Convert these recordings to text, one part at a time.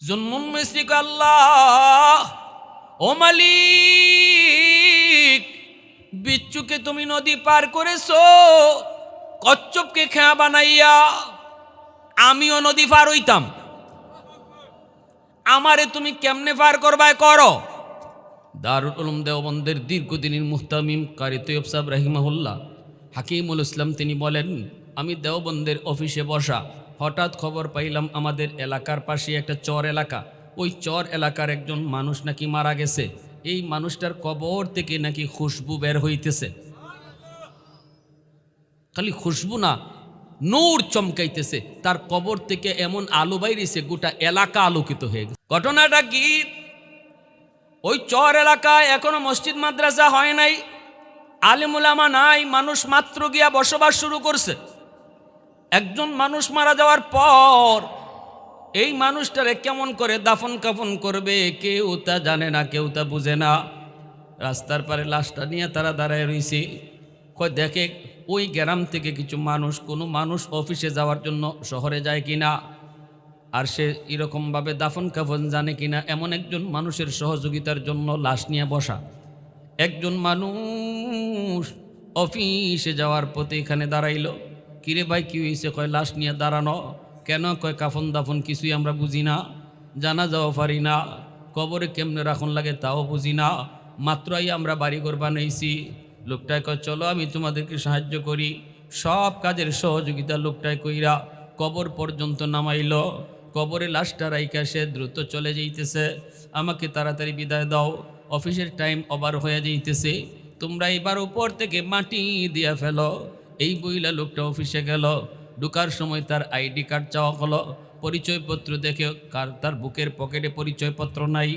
মিস্ত্রি কয়, আল্লাহ। ও মালিক বিচ্ছুকে তুমি নদী পার করেছ কচ্চপকে খেয়া বানাইয়া আমিও নদী পার হইতাম। আমারে তুমি কেমনে পার করবায় করো? দারুল দেওবন্দের দীর্ঘদিনের মুহতামিম কারি তৈয়ব সাহেব রাহিমাহুল্লাহ হাকিমুল ইসলাম তিনি বলেন আমি দেওবন্দের অফিসে বসা হঠাৎ খবর পাইলাম আমাদের এলাকার পাশে একটা চর এলাকা। ওই চর এলাকার একজন মানুষ নাকি মারা গেছে। এই মানুষটার কবর থেকে নাকি খুশবু বের হইতেছে। খালি খুশবু না, নূর চমকাইতেছে। তার কবর থেকে এমন আলো বাইরেছে, গোটা এলাকা আলোকিত হয়ে গেছে। ঘটনাটা কি? ওই চর এলাকায় এখনও মসজিদ, মাদ্রাসা হয় নাই। আলিমুলামা নাই, মানুষ মাত্র গিয়া বসবাস শুরু করছে। একজন মানুষ মারা যাওয়ার পর এই মানুষটারে কেমন করে দাফন কাফন করবে, কেউ তা জানে না, কেউ তা বুঝে না। রাস্তার পারে লাশটা নিয়ে তারা দাঁড়ায় রয়েছে কয়, দেখে ওই গ্রাম থেকে কিছু মানুষ, কোনো মানুষ অফিসে যাওয়ার জন্য শহরে যায় কি না আর সে এরকমভাবে দাফন কাফন জানে কি না এমন একজন মানুষের সহযোগিতার জন্য লাশ নিয়ে বসা। একজন মানুষ অফিসে যাওয়ার পথে এখানে দাঁড়াইলো। কিরে ভাই, কি হয়েছে? কয়, লাশ নিয়ে দাঁড়ানো। কেন? কয়, কাফন দাফন কিছুই আমরা বুঝি না। জানা যাওয়া পারি না। কবরে কেমনে রাখন লাগে তাও বুঝি না। মাত্রই আমরা বাড়িঘর বানাইছি। লোকটায় কয়, চলো, আমি তোমাদেরকে সাহায্য করি। সব কাজের সহযোগিতা লোকটায় কইরা কবর পর্যন্ত নামাইল। কবরে লাশটা রাইকা সে দ্রুত চলে যাইতেছে। আমাকে তাড়াতাড়ি বিদায় দাও। অফিসের টাইম ওভার হয়ে যাইতেছে। তোমরা এবার উপর থেকে মাটি দিয়া ফেলো। এই বইলা লোকটা অফিসে গেল, ঢুকার সময় তার আইডি কার্ড চাওয়া হলো, পরিচয়পত্র দেখে কার তার বুকের পকেটে পরিচয়পত্র নাই।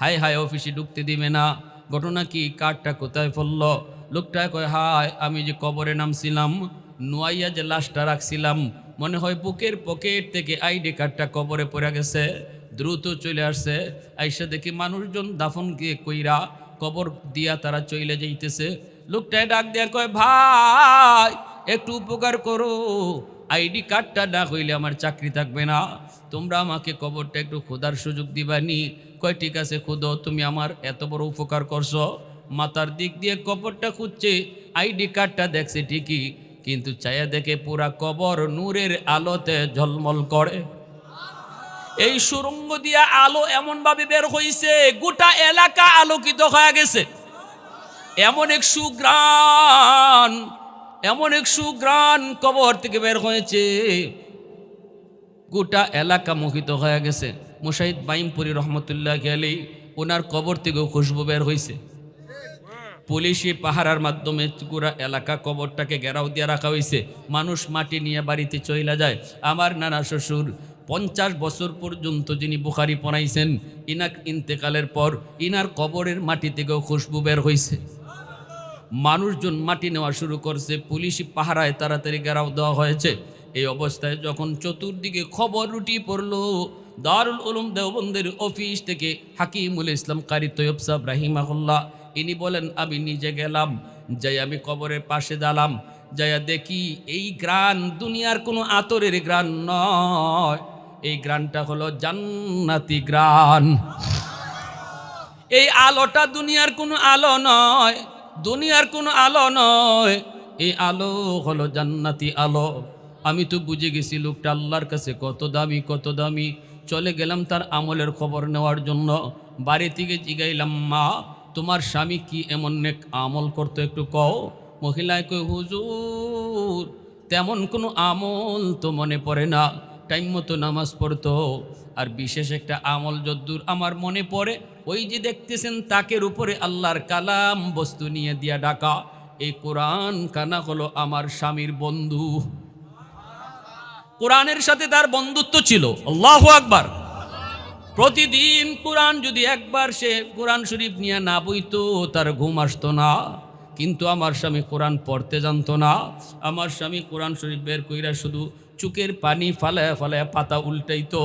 হায় হায়, অফিসে ঢুকতে দিবে না। ঘটনা কি? কার্ডটা কোথায় পড়ল? লোকটা কয়, হায়, আমি যে কবরে নামছিলাম, নোয়াইয়া যে লাশটা রাখছিলাম, মনে হয় বুকের পকেট থেকে আইডি কার্ডটা কবরে পড়ে গেছে। দ্রুত চলে আসছে। আইসা দেখি মানুষজন দাফন গিয়ে কইরা কবর দিয়া তারা চলে যাইতেছে। লোকটায় ডাক দেয়া কয়, ভাই! একটু উপকার করো। আইডি কার্ডটা না হইলে আমার চাকরি থাকবে না। তোমরা আমাকে কবরটা একটু খোদার সুযোগ দিবানি। কয়, ঠিক আছে খুদো, তুমি আমার এত বড় উপকার করছ। মাথার দিক দিয়ে কবরটা খুঁজছে, আইডি কার্ডটা দেখছে ঠিকই, কিন্তু চায়া দেখে পুরা কবর নূরের আলোতে ঝলমল করে। এই সুরঙ্গ দিয়া আলো এমনভাবে বের হইছে, গোটা এলাকা আলোকিত হয়ে গেছে। এমন এক সুগ্রাণ এমন এক সুগ্রাণ কবর থেকে বের হয়েছে। গোটা এলাকা মোহিত হয়ে গেছে। মুশাহিদ বাইমপুরি রহমতুল্লাহ আলী ওনার কবর থেকেও খুশবু বের হয়েছে। পুলিশি পাহারার মাধ্যমে পুরা এলাকা কবরটাকে ঘেরাও দিয়ে রাখা হয়েছে। মানুষ মাটি নিয়ে বাড়িতে চইলা যায়। আমার নানা শ্বশুর পঞ্চাশ বছর পর্যন্ত যিনি বুখারি পড়াইছেন, ইনাক ইন্তেকালের পর ইনার কবরের মাটি থেকেও খুশবু বের হয়েছে। মানুষজন মাটি নেওয়া শুরু করছে, পুলিশি পাহারায় তাড়াতাড়ি ঘেরাও দেওয়া হয়েছে। এই অবস্থায় যখন চতুর্দিকে খবর রুটি পড়ল, দারুল উলুম দেওবন্দের অফিস থেকে হাকিমুল ইসলাম কারি তৈয়ব সাহেব রাহিমাহুল্লাহ, ইনি বলেন, আমি নিজে গেলাম, যাই আমি কবরের পাশে দালাম যাইয়া দেখি এই গ্রান দুনিয়ার কোনো আতরের গ্রান নয়। এই গ্রানটা হলো জান্নাতি গ্রান। এই আলোটা দুনিয়ার কোনো আলো নয়। দুনিয়ার কোনো আলো নয়। এই আলো হলো জান্নাতি আলো। আমি তো বুঝে গেছি লোকটা আল্লাহর কাছে কত দামি কত দামি। চলে গেলাম তার আমলের খবর নেওয়ার জন্য। বাড়ি থেকে জিগাইলাম, মা, তোমার স্বামী কি এমন নেক আমল করতো একটু কও? মহিলায় কই হুজুর, তেমন কোনো আমল তো মনে পড়ে না। টাইম মতো নামাজ পড়তো। আর বিশেষ একটা আমল যদ্দূর আমার মনে পড়ে ওই যে দেখতেছেন তাকের উপরে আল্লাহর কালাম বস্তু নিয়ে দিয়া ডাকা, এই কোরআন কানা হলো আমার স্বামীর বন্ধু। কোরআনের সাথে তার বন্ধুত্ব ছিল। আল্লাহ আকবার। প্রতিদিন কোরআন যদি একবার সে কোরআন শরীফ নিয়ে না বইতো, তার ঘুম আসতো না। কিন্তু আমার স্বামী কোরআন পড়তে জানতো না। আমার স্বামী কোরআন শরীফ বের কইরা শুধু চুকের পানি ফালায় ফালায় পাতা উল্টাইতো।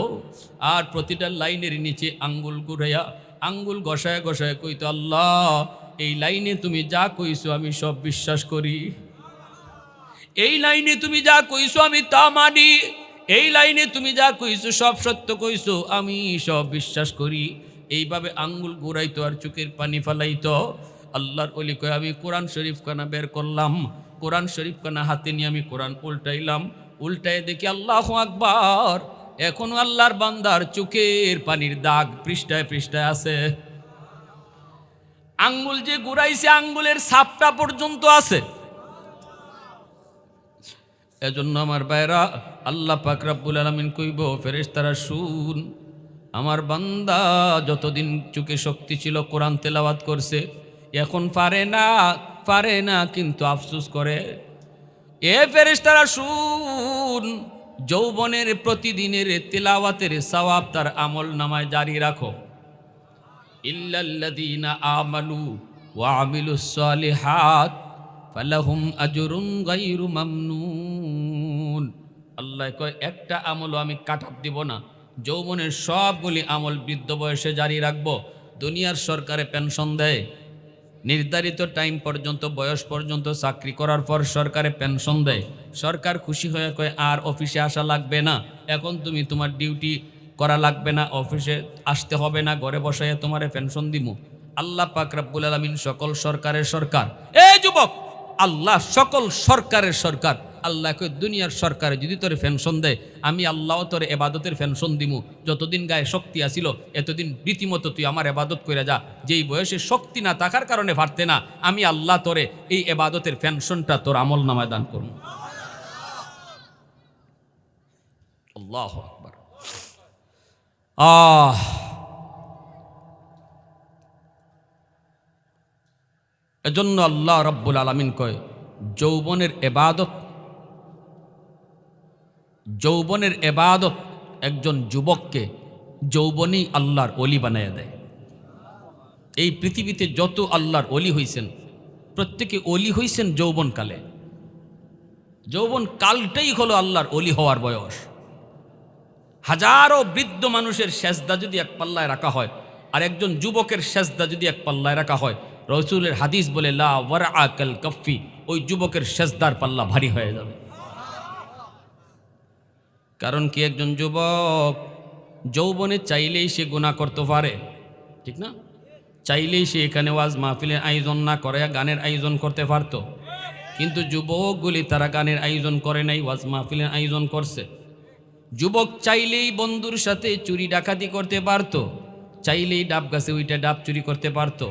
আর প্রতিটা লাইনের নিচে আঙ্গুল গুড়াইয়া আঙ্গুল ঘষায় ঘষায় কইতো, আল্লাহ, এই লাইনে তুমি যা কইছো আমি সব বিশ্বাস করি। এই লাইনে তুমি যা কইছো আমি তা মানি। এই লাইনে তুমি যা কইছো সব সত্য কইছো আমি সব বিশ্বাস করি। এইভাবে আঙ্গুল ঘুরাইতো আর চোখের পানি ফালাইতো। আল্লাহর অলি কয়, আমি কোরআন শরীফ খানা বের করলাম। কোরআন শরীফ খানা হাতে নিয়ে আমি কোরআন উল্টাইলাম। উল্টাই দেখি আল্লাহ আকবার। এখনও আল্লাহর বান্দার চোখের পানির দাগ পৃষ্ঠায় পৃষ্ঠায় আছে। আঙ্গুল যে ঘুরাইছে, আঙ্গুলের সাপটা পর্যন্ত আছে। এজন্য আমার বাইরা আল্লাহ পাক রাব্বুল আলামিন কইব, ফেরেশতারা শুন, আমার বান্দা যতদিন চোখে শক্তি ছিল, কোরআন তেলাওয়াত করছে, এখন পারে না পারে না, কিন্তু আফসোস করে। এ ফেরেশতারা শুন যৌবনের প্রতিদিনের তেলাওয়াতের সওয়াব তার আমল নামায় জারি রাখো। ইল্লাল্লাযীনা আমানু ওয়া আমিলুস সালিহাত ফালাহুম আজরুন গায়রু মামনুন। আল্লাহ কয়, একটা আমলও আমি কাটাপ দিব না। যৌবনের সবগুলি আমল বৃদ্ধ বয়সে জারি রাখব। দুনিয়ার সরকারে পেনশন দেয়। নির্ধারিত টাইম পর্যন্ত, বয়স পর্যন্ত চাকরি করার পর সরকারে পেনশন দেয়। সরকার খুশি হয়ে কয়, আর অফিসে আসা লাগবে না। এখন তুমি তোমার ডিউটি করা লাগবে না, অফিসে আসতে হবে না, ঘরে বসাইয়া তোমারে পেনশন দিব আল্লাহ পাক রাব্বুল আলামিন সকল সরকারের সরকার। এই যুবক, আল্লাহ সকল সরকারের সরকার। আল্লাহ কই দুনিয়ার সরকারে যদি তোরে পেনশন দেয়, আমি আল্লাহ তোরে এবাদতের পেনশন দিমু। যতদিন গায়ে শক্তি আসিল, এতদিন রীতিমতো তুই আমার এবাদত করে যা। যেই বয়সে শক্তি না থাকার কারণে পারতে না, আমি আল্লাহ তোরে এই এবাদতের পেনশনটা তোর আমল নামায় দান করুন আল্লাহ আকবার। আহ। এজন্য আল্লাহ রব্বুল আলমিন কয়, যৌবনের এবাদত যৌবনের এবাদত একজন যুবককে যৌবনই আল্লাহর অলি বানাইয়া দেয়। এই পৃথিবীতে যত আল্লাহর অলি হইছেন, প্রত্যেকে অলি হইছেন যৌবনকালে। যৌবন কালটাই হলো আল্লাহর অলি হওয়ার বয়স। হাজারো বৃদ্ধ মানুষের সেজদা যদি এক পাল্লায় রাখা হয়, আর একজন যুবকের সেজদা যদি এক পাল্লায় রাখা হয়, রসুলের হাদিস বলে, লা আকাল কফি ওই যুবকের সেজদার পাল্লা ভারী হয়ে যাবে। কারণ কি একজন যুবক যৌবনে চাইলেই সে গুণা করতে পারে? ঠিক না? চাইলেই সে এখানে ওয়াজ মাহফিলের আয়োজন না করে, গানের আয়োজন করতে পারতো। কিন্তু যুবকগুলি তারা গানের আয়োজন করে নাই, ওয়াজ মাহফিলের আয়োজন করছে। যুবক চাইলেই বন্ধুর সাথে চুরি ডাকাতি করতে পারতো, চাইলেই ডাব গাছে ওইটা ডাব চুরি করতে পারতো,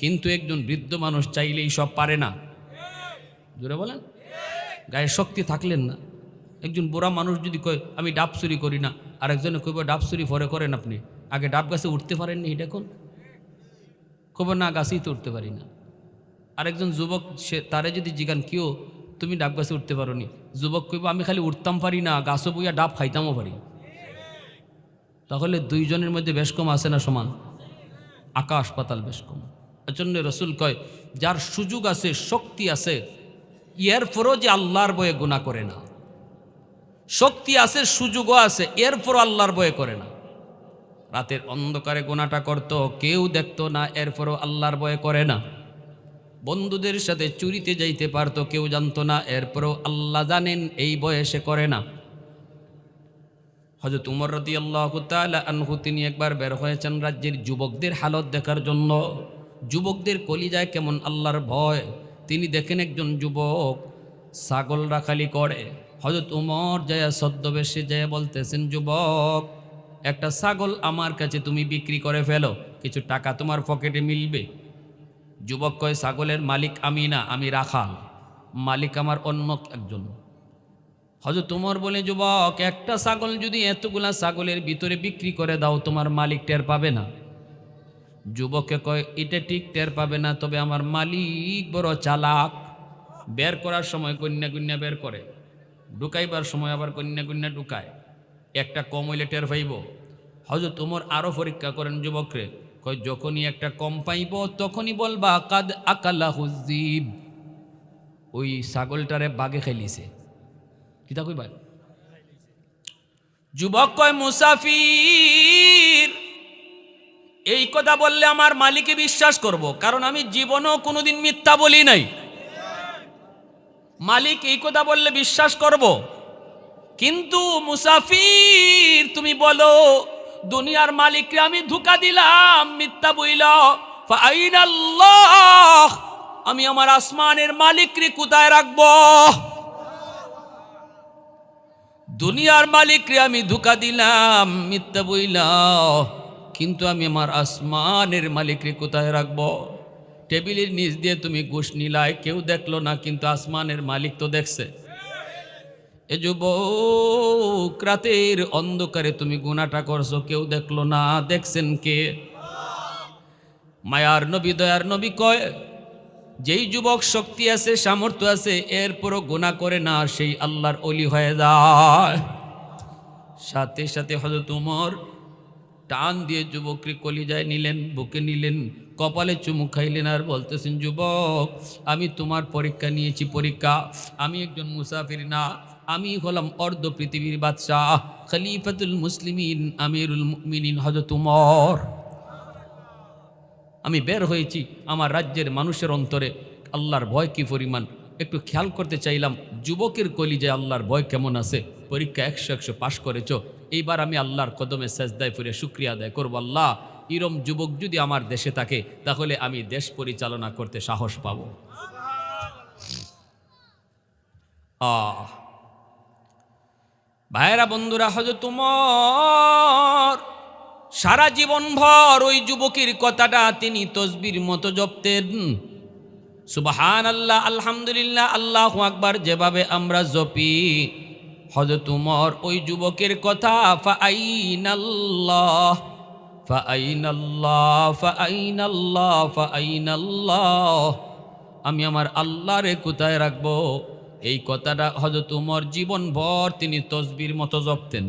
কিন্তু একজন বৃদ্ধ মানুষ চাইলেই সব পারে না। জোরে বলেন? গায়ে শক্তি থাকলেন না। একজন বুড়া মানুষ যদি কয়, আমি ডাব চুরি করি না। আর একজনে কইব, ডাব চুরি পরে করেন আপনি। আগে ডাব গাছে উঠতে পারেননি এটা কোন? কব না, গাছেই তো উঠতে পারি না। আরেকজন যুবক, সে তারে যদি জিগান কেউ তুমি ডাব গাছে উঠতে পারো নি যুবক কইব, আমি খালি উঠতাম পারি না, গাছও বইয়া ডাব খাইতামও পারি। তাহলে দুইজনের মধ্যে বেশ কম আছে না সমান? আকাশ পাতাল বেশ কম। এজন্য রসুল কয়, যার সুযোগ আছে, শক্তি আছে, এর পরও যে আল্লাহর বয়ে গুণা করে না। শক্তি আছে, সুযোগও আছে এরপরও আল্লাহর বয়ে করে না। রাতের অন্ধকারে গোনাটা করত, কেউ দেখতো না এরপরও আল্লাহর বয়ে করে না। বন্ধুদের সাথে চুরিতে যাইতে পারতো, কেউ জানতো না। এরপরও আল্লাহ জানেন, এই বয়সে করে না। হজরত উমর রদি আল্লাহ আনহু, তিনি একবার বের হয়েছেন রাজ্যের যুবকদের হালত দেখার জন্য। যুবকদের কলিজায় কেমন আল্লাহর ভয়। তিনি দেখেন একজন যুবক ছাগল রাখালি করে। হজরত উমর জয়া সদ্যবেশে জয়া বলতেছেন, যুবক, একটা ছাগল আমার কাছে তুমি বিক্রি করে ফেলো। কিছু টাকা তোমার পকেটে মিলবে? যুবক কয়, ছাগলের মালিক আমি না, আমি রাখাল। মালিক আমার অন্য একজন। হজরত তোমার বলে, যুবক, একটা ছাগল যদি এতগুলা ছাগলের ভিতরে বিক্রি করে দাও, তোমার মালিক টের পাবে না। যুবককে কয়, এটা ঠিক টের পাবে না, তবে আমার মালিক বড় চালাক। বের করার সময় কন্যা কন্যা বের করে। ঢুকাইবার সময় আবার কন্যা কন্যা ঢুকায়। একটা কম হইলে টের পাইব। হজরত তোমার আরও পরীক্ষা করেন যুবকরে যখনই একটা কম পাইব, তখনই বলবা, কাদ আকালা হুজিব ওই ছাগলটারে বাগে খেলিছে। কিতা কইবা? যুবক কয়, মুসাফির, এই কথা বললে আমার মালিকে বিশ্বাস করব, কারণ আমি জীবনেও কোনোদিন মিথ্যা বলি নাই। মালিক এই কথা বললে বিশ্বাস করব, কিন্তু মুসাফির, তুমি বলো দুনিয়ার মালিককে আমি ধোকা দিলাম, মিথ্যা বইল। আমি আমার আসমানের মালিককে কোথায় রাখব? দুনিয়ার মালিকরে আমি ধোকা দিলাম, মিথ্যা বইল। কিন্তু আমি আমার আসমানের মালিকরে কোথায় রাখব? টেবিলের নিচ দিয়ে তুমি ঘুষ নিলায় কেউ দেখল না, কিন্তু আসমানের মালিক তো দেখছে। এ যুবক, রাতের অন্ধকারে তুমি গুণাটা করছ, কেউ দেখল না, দেখছেন কে? মায়ার নবী, দয়ার নবী কয়, যেই যুবক শক্তি আছে, সামর্থ্য আছে, এরপরও গুণা করে না, সেই আল্লাহর অলি হয়ে যায়। সাথে সাথে হয়তো তোমার টান দিয়ে যুবককে কলিজায় নিলেন, বুকে নিলেন, কপালে চুমু খাইলেন আর বলতেছেন, যুবক, আমি তোমার পরীক্ষা নিয়েছি, পরীক্ষা। আমি একজন মুসাফির না আমি হলাম অর্ধ পৃথিবীর বাদশাহ, খলিফাতুল মুসলিমিন, আমিরুল মুমিনিন হজরত উমর। আমি বের হয়েছি আমার রাজ্যের মানুষের অন্তরে। আল্লাহর ভয় কি পরিমাণ? একটু খেয়াল করতে চাইলাম, যুবকের কলিজায় আল্লাহর ভয় কেমন আছে? পরীক্ষা একশো একশো পাশ করেছ। এইবার আমি আল্লাহর কদমে সেজদায় ফিরে শুক্রিয়া আদায় করব, আল্লাহ। ইরম যুবক যদি আমার দেশে থাকে, তাহলে আমি দেশ পরিচালনা করতে সাহস পাব। আহ! ভাইরা বন্ধুরা হজরত তোমার সারা জীবন ভর ওই যুবকের কথাটা তিনি তসবির মতো জপতেন। সুবাহান আল্লাহ আলহামদুলিল্লাহ, আল্লাহ আকবার, যেভাবে আমরা জপি। হজরত উমর ওই যুবকের কথা ফাইনাল্লাহ ফাইনাল্লাহ ফাইনাল্লাহ ফাইনাল্লাহ আমি আমার আল্লাহরে কোথায় রাখব? এই কথাটা হজরত উমর জীবন ভর তিনি তসবির মতো জপতেন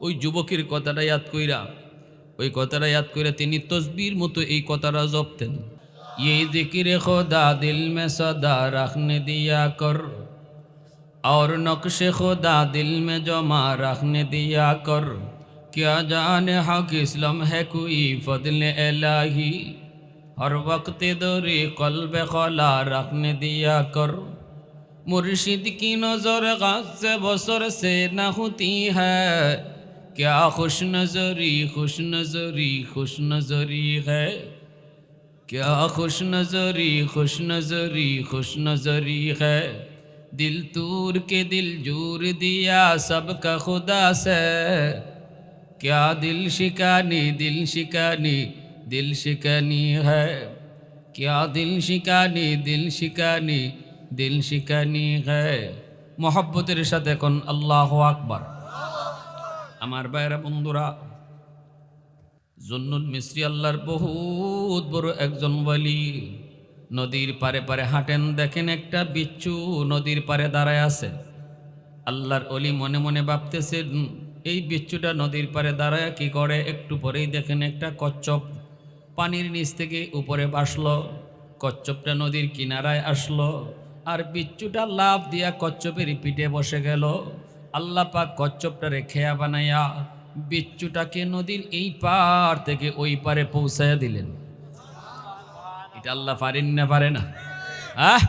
ওই যুবকের কথাটা ইয়াদ কইরা ওই কথাটা ইয়াদ কইরা তিনি তসবির মতো এই কথাটা জপতেন ये जिक्र खुदा दिल में सदा रखने दिया कर और नक्श खुदा दिल में जमा रखने दिया कर क्या जाने हक इस्लाम है कोई फजल इलाही हर वक्त दौरी कल्ब खला रखने दिया कर मुर्शिद की नज़र गाज बसर से न होती है। क्या खुश नजरी खुश नजरी खुश नजरी है? क्या खुश नजरी खुश नजरी खुश नजरी है? दिल तूर के दिल जूर दिया सबका खुदा से। क्या दिल शिकानी दिल शिकानी दिल शिकानी है? क्या दिल शिकानी दिल शिकानी দিল শিকানি মহব্বতের সাথে এখন আল্লাহ আকবার। আমার বাইরা বন্ধুরা জুন্নুল মিস্ত্রি আল্লাহর বহুত বড় একজন বলি নদীর পারে পারে হাঁটেন, দেখেন একটা বিচ্ছু নদীর পারে দাঁড়ায় আছে। আল্লাহর অলি মনে মনে ভাবতেছেন, এই বিচ্ছুটা নদীর পারে দাঁড়ায় কি করে? একটু পরেই দেখেন একটা কচ্ছপ পানির নিচ থেকে উপরে বাসলো কচ্ছপটা নদীর কিনারায় আসলো। আর বিচ্ছুটা লাভ দিয়া কচ্ছপের পিঠে বসে গেল। আল্লাহ পাক কচ্ছপটারে খেয়া বানাইয়া বিচ্ছুটাকে নদীর এই পার থেকে ওই পারে পৌঁছাইয়া দিলেন। এটা আল্লাহ পারেন না পারে না? আহ!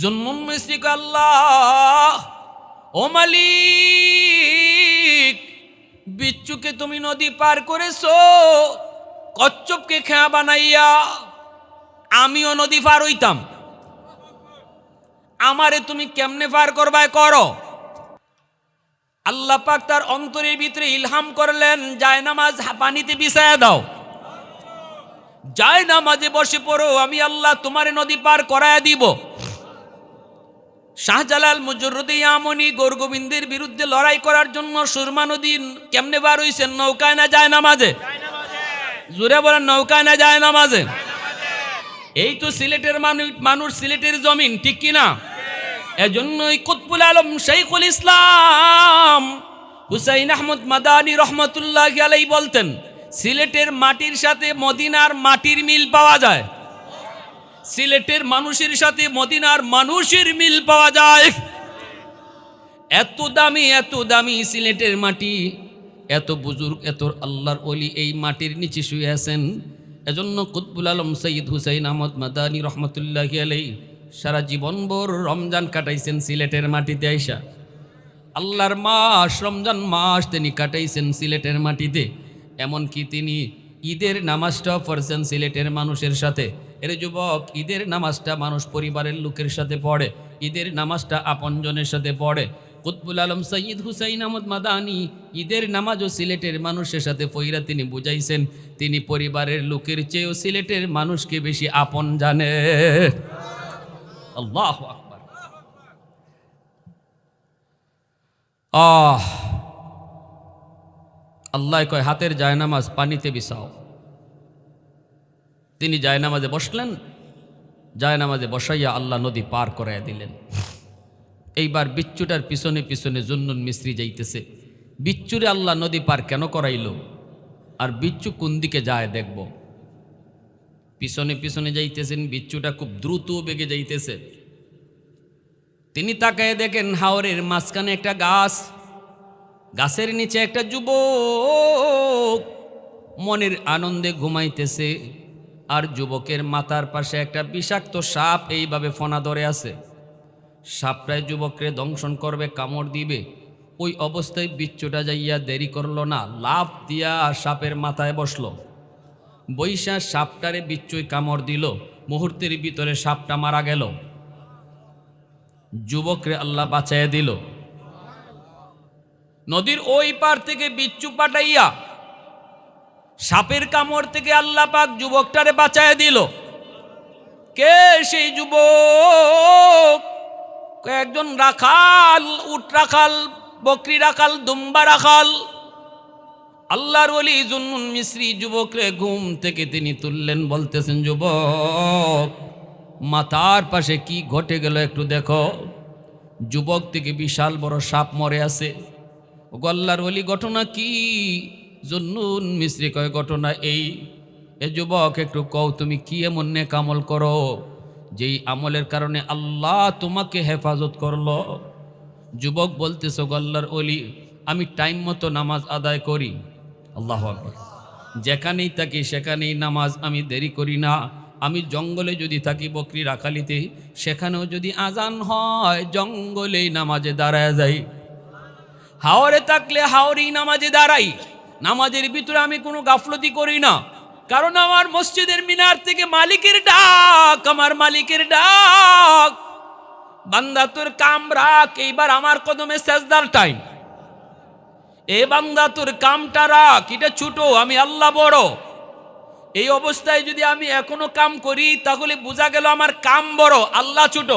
জন্মুন মিস্ত্রিক আল্লাহ, ও মালিক, বিচ্ছুকে তুমি নদী পার করেছ, কচ্ছপকে খেয়া বানাইয়া আমিও নদী পার হইতাম। আমারে তুমি কেমনে পার করবায় করো? আল্লাহ পাক তার অন্তরের ভিতরে ইলহাম করলেন, যায় নামাজ পানিতে বিছায়া দাও। যায় নামাজে বসে পড়ো, আমি আল্লাহ তোমার নদী পার করায়া দিব। শাহজালাল মুজরুদ্দি আমনি গৌরগোবিন্দের বিরুদ্ধে লড়াই করার জন্য সুরমা নদী কেমনে বার হইছেন নৌকায় না যায় নামাজে? জুড়ে বলেন, নৌকায় না যায় নামাজে? এই তো সিলেটের মানুষ মানুষ সিলেটের জমিন, ঠিক কিনা? এজন্যই কুতবুল আলম শৈখুল ইসলাম হুসাইন আহমদ মাদানী রহমতুল্লাহ আলাই বলতেন, সিলেটের মাটির সাথে মদিনার মাটির মিল পাওয়া যায়। সিলেটের মানুষের সাথে মদিনার মানুষের মিল পাওয়া যায়। এত দামি এত দামি সিলেটের মাটি, এত বুজুর্গ, এত আল্লাহর অলি এই মাটির নিচে শুয়ে আছেন। এজন্য কুতবুল আলম সঈদ হুসাইন আহমদ মাদানি রহমতুল্লাহ আলাই সারা জীবনভর রমজান কাটাইছেন সিলেটের মাটিতে আইসা। আল্লাহর মাস, রমজান মাস তিনি কাটাইছেন সিলেটের মাটিতে। এমনকি তিনি ঈদের নামাজটাও পড়ছেন সিলেটের মানুষের সাথে। এর যুবক, ঈদের নামাজটা মানুষ পরিবারের লোকের সাথে পড়ে। ঈদের নামাজটা আপনজনের সাথে পড়ে। কুতবুল আলম সঈদ হুসাইন আহমদ মাদানি ঈদের নামাজও সিলেটের মানুষের সাথে পইরা তিনি বুঝাইছেন। তিনি পরিবারের লোকের চেয়েও সিলেটের মানুষকে বেশি আপন জানে আল্লাহ আহ, আল্লাহ কয়, হাতের জায়নামাজ পানিতে বিছাও। তিনি জায়নামাজে বসলেন, জায়নামাজে বসাইয়া আল্লাহ নদী পার করাইয়া দিলেন। এইবার বিচ্ছুটার পিছনে পিছনে জুন্নুন মিস্ত্রি যাইতেছে। বিচ্ছুরে আল্লাহ নদী পার কেন করাইল? আর বিচ্ছু কোন দিকে যায় দেখব? পিছনে পিছনে যাইতেছেন, বিচ্ছুটা খুব দ্রুত বেগে যাইতেছে। তিনি তাকায় দেখেন হাওরের মাঝখানে একটা গাছ। গাছের নিচে একটা যুবক মনের আনন্দে ঘুমাইতেছে আর যুবকের মাথার পাশে একটা বিষাক্ত সাপ এইভাবে ফনা ধরে আছে। সাপটায় যুবককে দংশন করবে, কামড় দিবে। ওই অবস্থায় বিচ্ছুটা যাইয়া দেরি করল না লাভ দিয়া সাপের মাথায় বসল। বৈশা সাপটারে বিচ্ছুই কামড় দিল, মুহূর্তের ভিতরে সাপটা মারা গেল। যুবকরে আল্লাহ বাঁচাইয়া দিল। নদীর ওই পার থেকে বিচ্ছু পাঠাইয়া সাপের কামড় থেকে আল্লাহ পাক যুবকটারে বাঁচায় দিল। কে সেই যুবক? একজন রাখাল, উট রাখাল, বকরি রাখাল, দুম্বা রাখাল আল্লাহর ওলি জুন্নুন মিশ্রি যুবকরে ঘুম থেকে তিনি তুললেন, বলতেছেন, যুবক, মাথার পাশে কি ঘটে গেল একটু দেখো। যুবক থেকে বিশাল বড় সাপ মরে আছে। গল্লার ওলি, ঘটনা কি? জন্নুন মিশ্রি কয়, ঘটনা এই, এ যুবক, একটু কও তুমি কি এমন নেক আমল করো, যেই আমলের কারণে আল্লাহ তোমাকে হেফাজত করল? যুবক বলতেছ গল্লার ওলি, আমি টাইম মতো নামাজ আদায় করি। আল্লাহ যেখানেই থাকি সেখানেই নামাজ আমি দেরি করি না। আমি জঙ্গলে যদি থাকি বকরি রাখালিতে, সেখানেও যদি আজান হয় জঙ্গলেই নামাজে দাঁড়ায় যাই। হাওরে থাকলে হাওরেই নামাজে দাঁড়াই। নামাজের ভিতরে আমি কোনো গাফলতি করি না। কারণ আমার মসজিদের মিনার থেকে মালিকের ডাক, আমার মালিকের ডাক। বান্দা তোর কাম রাখ এইবার আমার কদমে সেজদার টাইম এ বান্দা তোর কামটা রাখ, এটা ছোট, আমি আল্লাহ বড়। এই অবস্থায় যদি আমি এখনও কাম করি, তাহলে বোঝা গেল আমার কাম বড়, আল্লাহ ছোট।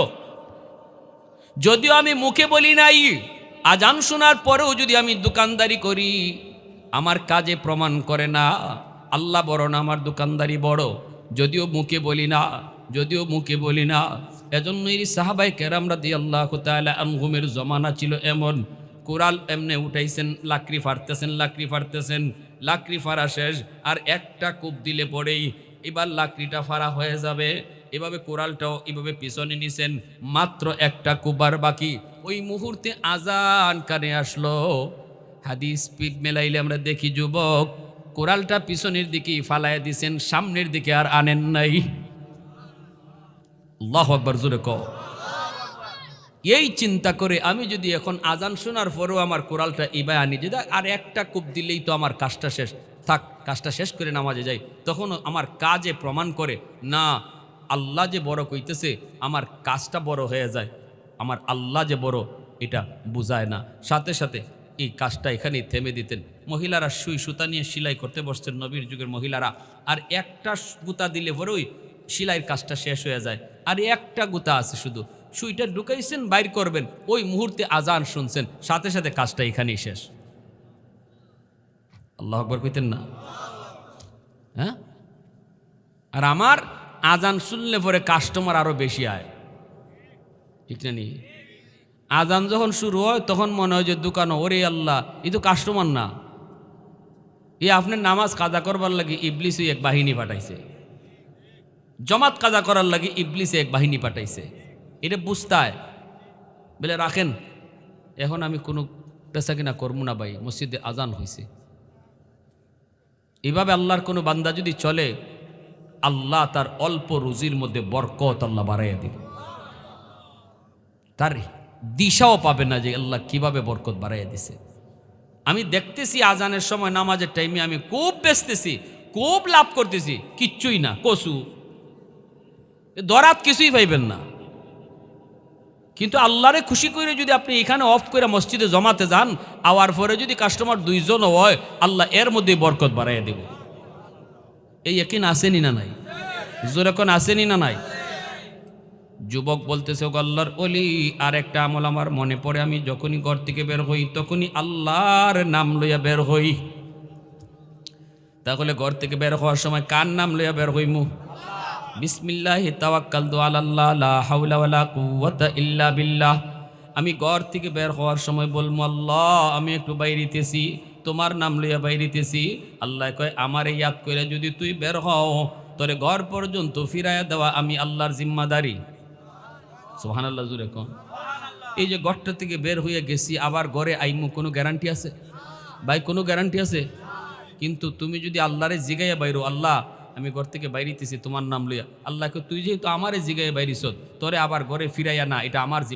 যদিও আমি মুখে বলি নাই, আজান শোনার পরেও যদি আমি দোকানদারি করি, আমার কাজে প্রমাণ করে না, আল্লাহ বড় না, আমার দোকানদারি বড়। যদিও মুখে বলি না, যদিও মুখে বলি না, এজন্যই সাহাবাই কেরামরা দিয়ে আল্লাহ তাআলা আনহুমের জমানা ছিল এমন কোরাল এমনে উঠাইছেন, লাকড়ি ফাড়তেছেন লাকড়ি ফাড়তেছেন, লাকড়ি ফাড়া শেষ, আর একটা কূপ দিলে পরেই এবার লাকড়িটা ফাড়া হয়ে যাবে। এভাবে কোরালটাও এভাবে পিছনে নিছেন, মাত্র একটা কুবার বাকি। ওই মুহূর্তে আজান কানে আসলো। হাদিস পিপ মেলাইলে আমরা দেখি, যুবক কোরালটা পিছনের দিকে ফালায় দিছেন, সামনের দিকে আর আনেন নাই। আল্লাহ আকবর, জোরে কও। এই চিন্তা করে আমি যদি এখন আজান শোনার পরেও আমার কোরালটা ইবায় আনি যে আর একটা কূপ দিলেই তো আমার কাজটা শেষ, থাক, কাজটা শেষ করে নামাজে যাই তখন আমার কাজে প্রমাণ করে, না, আল্লাহ যে বড় কইতেছে, আমার কাজটা বড় হয়ে যায়, আমার আল্লাহ যে বড়, এটা বুঝায় না। সাথে সাথে এই কাজটা এখানেই থেমে দিতেন। মহিলারা সুই সুতা নিয়ে সেলাই করতে বসতেন নবীর যুগের মহিলারা। আর একটা গুতা দিলে পরেই সেলাইয়ের কাজটা শেষ হয়ে যায়। আর একটা গুতা আছে শুধু সুইটা ঢুকাইছেন, বাইর করবেন। ওই মুহূর্তে আজান শুনছেন। সাথে সাথে কাজটা এখানেই শেষ। আল্লাহ আকবর কইতেন না? হ্যাঁ? আর আমার আজান শুনলে পরে কাস্টমার আরও বেশি আয়। ঠিক না নি? আজান যখন শুরু হয়, তখন মনে হয় যে দোকান, ওরে আল্লাহ, এই তো কাস্টমার না। এ আপনার নামাজ কাজা করবার লাগে ইবলিসই এক বাহিনী পাঠাইছে। জমাত কাজা করার লাগে ইবলিসে এক বাহিনী পাঠাইছে। এটা বুঝতায়। বলে, রাখেন, এখন আমি কোনো পেশা কিনা করব না ভাই, মসজিদে আজান হয়েছে এভাবে আল্লাহর কোনো বান্দা যদি চলে, আল্লাহ তার অল্প রুজির মধ্যে বরকত আল্লাহ বাড়াইয়া দিবে। তার দিশাও পাবে না যে আল্লাহ কীভাবে বরকত বাড়াইয়া দিছে। আমি দেখতেছি আজানের সময় নামাজের টাইমে আমি খুব বেচতেছি খুব লাভ করতেছি, কিচ্ছুই না, কসু। দরাত কিছুই পাইবেন না। কিন্তু আল্লাহরে খুশি করে যদি আপনি এখানে অফ করে মসজিদে জমাতে যান, আওয়ার পরে যদি কাস্টমার দুইজন হয়, আল্লাহ এর মধ্যে বরকত বাড়াইয়া দেব। এই একিন আসেনি না নাই? জোর এখন আসেনি না নাই? যুবক বলতেছে, "ওগো আল্লাহর অলি আর একটা আমল আমার মনে পড়ে, আমি যখনই ঘর থেকে বের হই, তখনই আল্লাহর নাম লইয়া বের হই। তাহলে ঘর থেকে বের হওয়ার সময় কার নাম লইয়া বের হইমু? বিসমিল্লাহ তাওয়াক্কালতু আলাল্লাহ, লা হাওলা ওয়ালা কুওয়াতা ইল্লা বিল্লাহ। আমি ঘর থেকে বের হওয়ার সময় বলব, আল্লাহ, আমি একটু বাইরিতেছি, তোমার নাম লইয়া বাইরিতেছি। আল্লাহ কয়, আমারে ইয়াদ করে যদি তুই বের হও, তোরে ঘর পর্যন্ত ফিরাইয়া দেওয়া আমি আল্লাহর জিম্মাদারি। সুবহানাল্লাহ জুড়ে কন। এই যে ঘরটা থেকে বের হয়ে গেছি, আবার ঘরে আইমু, কোনো গ্যারান্টি আছে? ভাই, কোনো গ্যারান্টি আছে? কিন্তু তুমি যদি আল্লাহরে জিগাইয়া বাইরো, আল্লাহ আমি ঘর থেকে বাইরিতেছি, তোমার নাম লইয়া। আল্লাহকে তুই যেহেতু আমারে জিগায় বাইরিস তোরে আবার ঘরে ফিরাইয়া না, এটা আমার জিম্মা।